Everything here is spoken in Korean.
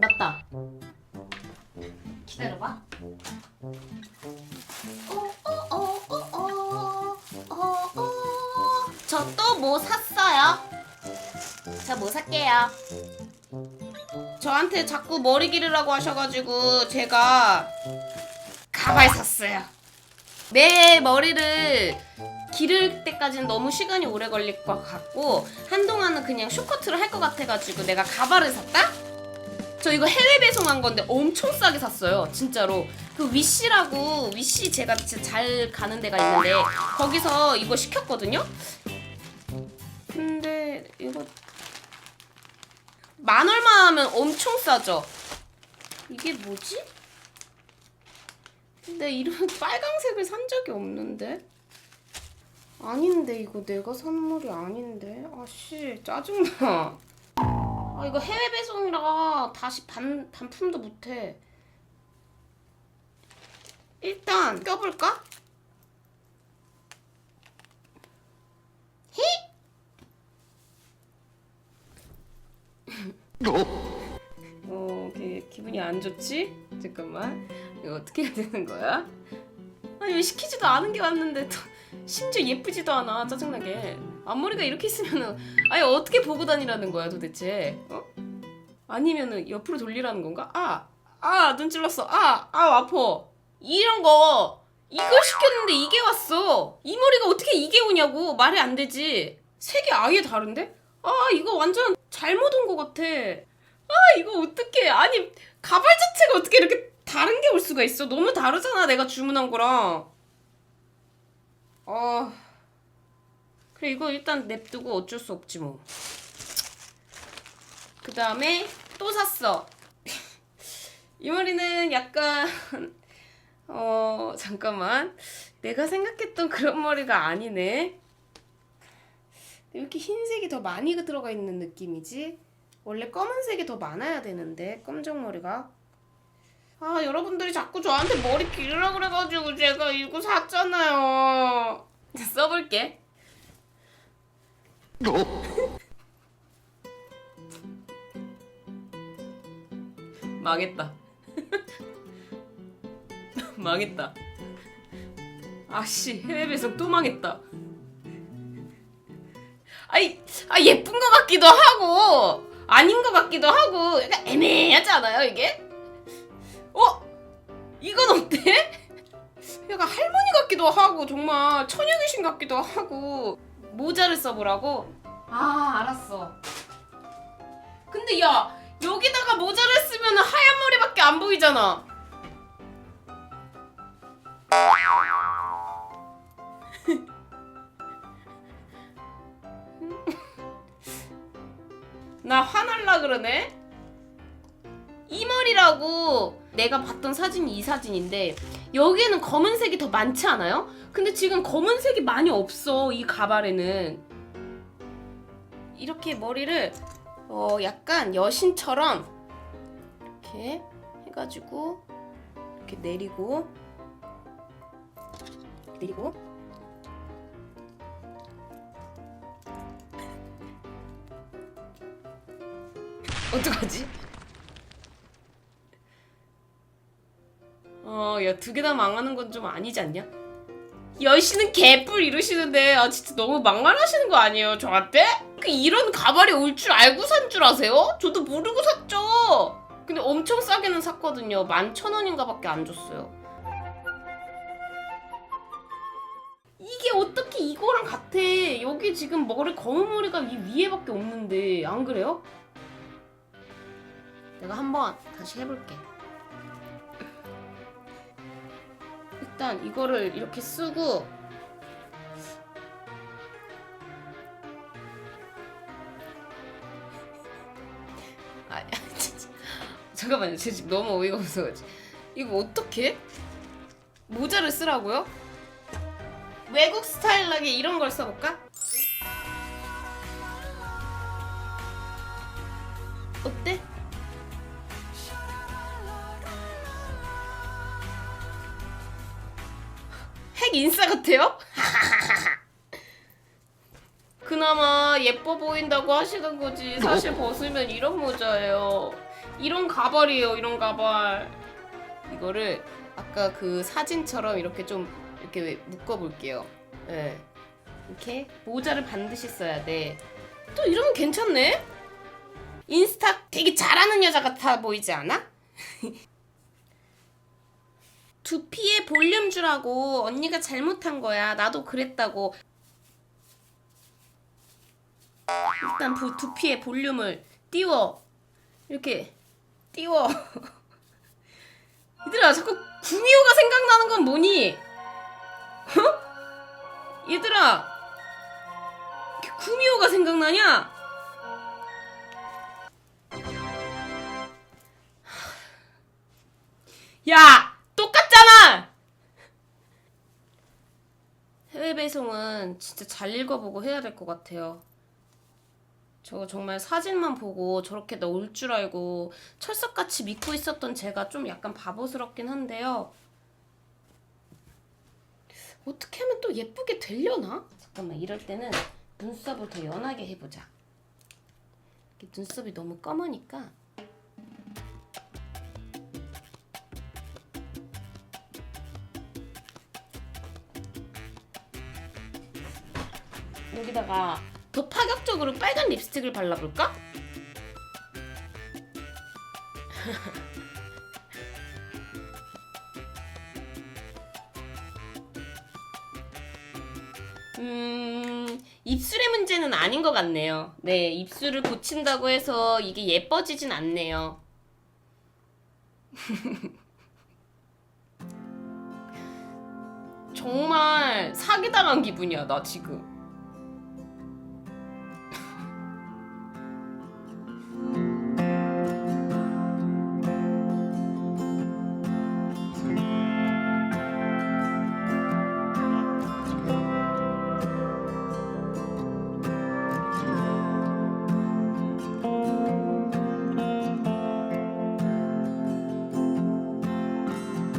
맞다. 기다려봐. 저 또 뭐 샀어요? 저 뭐 살게요. 저한테 자꾸 머리 기르라고 하셔가지고 제가 가발 샀어요. 내 머리를 기를 때까지는 너무 시간이 오래 걸릴 것 같고 한동안은 그냥 쇼커트를 할 것 같아가지고 내가 가발을 샀다? 저 이거 해외 배송한 건데 엄청 싸게 샀어요 진짜로. 그 위시라고 위시 제가 진짜 잘 가는 데가 있는데 거기서 이거 시켰거든요. 근데 이거 만 얼마 하면 엄청 싸죠? 이게 뭐지? 근데 이런 빨강색을 산 적이 없는데? 아닌데 이거 내가 선물이 아닌데? 아씨 짜증나 아 이거 해외 배송이라 다시 반, 반품도 못해 일단 껴볼까? 히? 어, 기, 기분이 안 좋지? 잠깐만 이거 어떻게 해야 되는 거야? 아니 왜 시키지도 않은 게 왔는데 또 심지어 예쁘지도 않아 짜증나게 앞머리가 이렇게 있으면은 아니 어떻게 보고 다니라는 거야 도대체 어? 아니면은 옆으로 돌리라는 건가? 아! 아! 눈 찔렀어 아! 아 아파 이런 거 이걸 시켰는데 이게 왔어 이 머리가 어떻게 이게 오냐고 말이 안 되지 색이 아예 다른데? 아 이거 완전 잘못 온거 같아 아 이거 어떡해 아니 가발 자체가 어떻게 이렇게 다른 게 올 수가 있어 너무 다르잖아 내가 주문한 거랑 어 그래 이거 일단 냅두고 어쩔 수 없지 뭐. 그 다음에 또 샀어. 이 머리는 약간 어 잠깐만 내가 생각했던 그런 머리가 아니네. 왜 이렇게 흰색이 더 많이 들어가 있는 느낌이지? 원래 검은색이 더 많아야 되는데 검정 머리가. 아 여러분들이 자꾸 저한테 머리 기르라 그래가지고 제가 이거 샀잖아요. 써볼게. 망했다. 망했다. 아씨 해외 배송 또 망했다. 아이 아 예쁜 것 같기도 하고 아닌 것 같기도 하고 약간 애매하지 않아요 이게? 어 이건 어때? 약간 할머니 같기도 하고 정말 처녀 귀신 같기도 하고 모자를 써보라고? 아 알았어. 근데 야 여기다가 모자를 쓰면 하얀 머리밖에 안 보이잖아. 나 화날라 그러네? 이 머리라고 내가 봤던 사진이 이 사진인데 여기에는 검은색이 더 많지 않아요? 근데 지금 검은색이 많이 없어 이 가발에는 이렇게 머리를 어 약간 여신처럼 이렇게 해가지고 이렇게 내리고 내리고 어떡하지? 어, 야, 두 개 다 망하는 건 좀 아니지 않냐? 여신은 개뿔 이러시는데, 아, 진짜 너무 막말하시는 거 아니에요, 저한테? 그 이런 가발이 올 줄 알고 산 줄 아세요? 저도 모르고 샀죠! 근데 엄청 싸게는 샀거든요. 만천 원인가 밖에 안 줬어요. 이게 어떻게 이거랑 같아? 여기 지금 머리 검은 머리가 이 위에밖에 없는데, 안 그래요? 내가 한번 다시 해볼게. 일단 이거를 이렇게 쓰고 아 잠깐만요 제 지금 너무 어이가 없어가지고 이거 어떻게 모자를 쓰라고요? 외국 스타일하게 이런 걸 써볼까? 핵 인싸 같아요? 그나마 예뻐 보인다고 하시는 거지 사실 벗으면 이런 모자예요 이런 가발이에요. 이런 가발. 이거를 아까 그 사진처럼 이렇게 좀 이렇게 묶어 볼게요. 예. 이렇게 모자를 반드시 써야 돼. 또 이러면 괜찮네. 인스타 되게 잘하는 여자 같아 보이지 않아? 두피에 볼륨 주라고 언니가 잘못한 거야. 나도 그랬다고. 일단 부, 두피에 볼륨을 띄워. 이렇게 띄워. 얘들아 자꾸 구미호가 생각나는 건 뭐니? 어? 얘들아 구미호가 생각나냐? 야 똑같잖아. 해외 배송은 진짜 잘 읽어보고 해야 될 것 같아요. 저 정말 사진만 보고 저렇게 넣을 줄 알고 철석같이 믿고 있었던 제가 좀 약간 바보스럽긴 한데요. 어떻게 하면 또 예쁘게 되려나? 잠깐만 이럴 때는 눈썹을 더 연하게 해보자. 눈썹이 너무 검으니까 여기다가 더 파격적으로 빨간 립스틱을 발라볼까? 음, 입술의 문제는 아닌 것 같네요. 네, 입술을 고친다고 해서 이게 예뻐지진 않네요. 정말 사기당한 기분이야, 나 지금.